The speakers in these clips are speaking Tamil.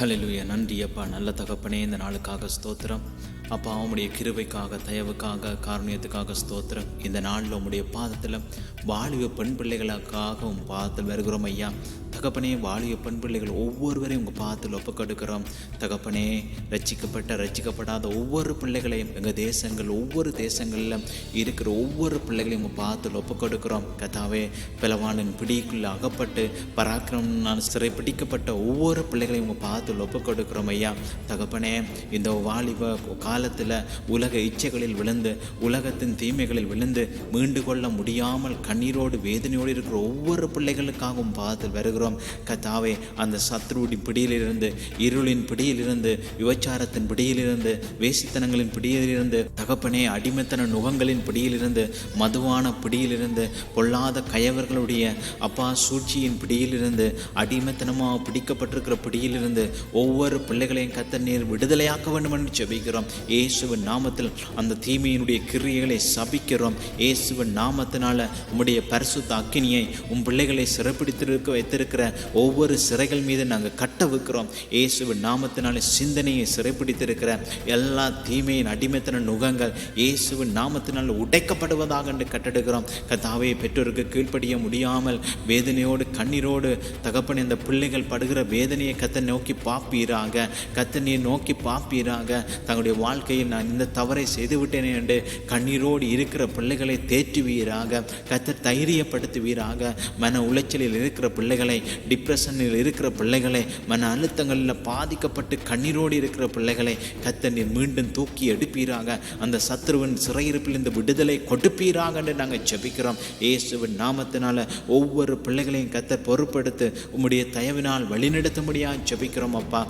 ஹalleluya. நன்றி அப்பா. நல்ல தகப்பனே இந்த நாளுக்காக ஸ்தோத்திரம். அப்பா உம்முடைய கிருவைக்காக தயவுக்காக காரணியத்துக்காக ஸ்தோத்திரம். இந்த நாளில் உம்முடைய பாதத்தில் வாலிப பெண் பிள்ளைகளுக்காக உன் பாதத்தில் வருகிறோம் ஐயா. தகப்பனே வாலிய பெண் பிள்ளைகள் ஒவ்வொருவரையும் உங்கள் பாதத்தில் ஒப்புக்கெடுக்கிறோம். தகப்பனே ரச்சிக்கப்பட்ட ரச்சிக்கப்படாத ஒவ்வொரு பிள்ளைகளையும் எங்கள் தேசங்கள் ஒவ்வொரு தேசங்களில் இருக்கிற ஒவ்வொரு பிள்ளைகளையும் உங்கள் பாதத்தில் ஒப்புக்கொடுக்கிறோம். கதாவே பிளவானின் பிடிக்குள்ளே அகப்பட்டு பராக்கிரமனால் சிறை பிடிக்கப்பட்ட ஒவ்வொரு பிள்ளைகளையும் உங்கள் பாதத்தில் ஒப்புக்கொடுக்கிறோம் ஐயா. தகப்பனே இந்த வாலிப காலத்தில் உலக இச்சைகளில் விழுந்து உலகத்தின் தீமைகளில் விழுந்து மீண்டு கொள்ள முடியாமல் கண்ணீரோடு வேதனையோடு இருக்கிற ஒவ்வொரு பிள்ளைகளுக்காகவும் பாதத்தில் வருகிறோம். கத்தாவே அந்த சத்ருவின் பிடியிலிருந்து இருளின் பிடியிலிருந்து விபச்சாரத்தின் பிடியிலிருந்து வேசித்தனங்களின் பிடியிலிருந்து தகப்பனே அடிமைத்தன நுகங்களின் பிடியிலிருந்து மதுவான பிடியிலிருந்து பொல்லாத கயவர்களுடைய அப்பா சூழ்ச்சியின் பிடியிலிருந்து அடிமைத்தனமாக பிடிக்கப்பட்டிருக்கிற பிடியிலிருந்து ஒவ்வொரு பிள்ளைகளையும் கத்த நீர் விடுதலையாக்க வேண்டும் என்று ஜெபிக்கிறோம். இயேசுவின் நாமத்தில் அந்த தீமையினுடைய கிரியைகளை சபிக்கிறோம். இயேசுவின் நாமத்தினால உம்முடைய பரிசுத்த அக்கினியை உன் பிள்ளைகளை சிறைப்பிடித்திருக்க வைத்திருக்கிற ஒவ்வொரு சிறைகள் மீது நாங்கள் கட்ட வைக்கிறோம். இயேசுவின் நாமத்தினால சிந்தனையை சிறைப்பிடித்திருக்கிற எல்லா தீமையின் அடிமைத்தன நுகங்கள் இயேசுவின் நாமத்தினால் உடைக்கப்படுவதாக என்று கட்டெடுக்கிறோம் கத்தாவே பெற்றோருக்கு கீழ்ப்படிய முடியாமல் வேதனையோடு கண்ணீரோடு தகப்பன் இந்த பிள்ளைகள் படுகிற வேதனையை கத்த நோக்கி பார்ப்பீராக கத்தனையை நோக்கி பார்ப்பீராக தங்களுடைய வாழ்க்கையில் நான் இந்த தவறை செய்துவிட்டேனே என்று கண்ணீரோடு இருக்கிற பிள்ளைகளை தேற்றுவீராக. கத்த தைரியப்படுத்துவீராக. மன உளைச்சலில் இருக்கிற பிள்ளைகளை டிப்ரெஷனில் இருக்கிற பிள்ளைகளை மன அழுத்தங்களில் பாதிக்கப்பட்டு கண்ணீரோடு இருக்கிற பிள்ளைகளை கத்த நீர் மீண்டும் தூக்கி எடுப்பீராக. அந்த சத்ருவின் சிறையிருப்பில் இந்த விடுதலை கொடுப்பீராக என்று நாங்கள் ஜெபிக்கிறோம். இயேசுவின் நாமத்தினால ஒவ்வொரு பிள்ளைகளையும் கத்த பொறுப்படுத்து உம்முடைய தயவினால் வழிநடத்த முடியாது ஜெபிக்கிறோம். அப்பா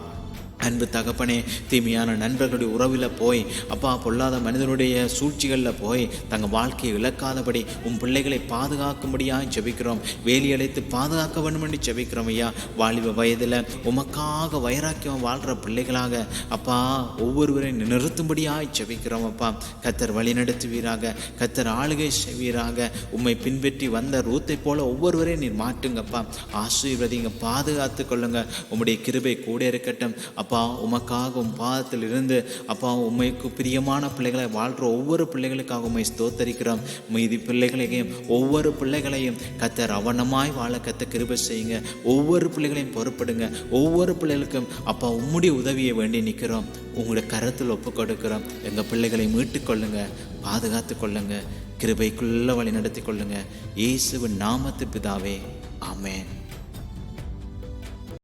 அன்பு தகப்பனே தீமையான நண்பர்களுடைய உறவில் போய் அப்பா பொல்லாத மனிதனுடைய சூழ்ச்சிகளில் போய் தங்கள் வாழ்க்கையை இழக்காதபடி உன் பிள்ளைகளை பாதுகாக்கும்படியாக ஜெபிக்கிறோம். வேலி அழைத்து பாதுகாக்க வேண்டும் என்று ஜெபிக்கிறோம் ஐயா. வாலிப வயதில் உமக்காக வைராக்கியம் வாழ்கிற பிள்ளைகளாக அப்பா ஒவ்வொருவரையும் நிறுத்தும்படியாக ஜெபிக்கிறோம் அப்பா. கத்தர் வழிநடத்துவீராக கத்தர் ஆளுகை செய்வீராக. உம்மை பின்பற்றி வந்த ரூத்தை போல ஒவ்வொருவரையும் நீர் மாட்டுங்கப்பா ஆசீர்வதிங்க பாதுகாத்து கொள்ளுங்க. உம்முடைய கிருபை கூட இருக்கட்டும். அப்பா உமக்காக உம் பாதத்தில் இருந்து அப்பா உண்மைக்கு பிரியமான பிள்ளைகளை வாழ்கிற ஒவ்வொரு பிள்ளைகளுக்காக உண்மை ஸ்தோத்தரிக்கிறோம். மீதி பிள்ளைகளையும் ஒவ்வொரு பிள்ளைகளையும் கத்த ரவணமாய் வாழ கத்த கிருபை செய்யுங்க. ஒவ்வொரு பிள்ளைகளையும் பொறுப்படுங்க ஒவ்வொரு பிள்ளைகளுக்கும் அப்பா உம்முடைய உதவியை வேண்டி நிற்கிறோம். உங்களுடைய கரத்தில் ஒப்பு கொடுக்கிறோம். எங்கள் பிள்ளைகளை மீட்டுக் கொள்ளுங்க பாதுகாத்து கொள்ளுங்க கிருபைக்குள்ள வழி நடத்தி கொள்ளுங்க. இயேசுவின் நாமத்து பிதாவே ஆமேன்.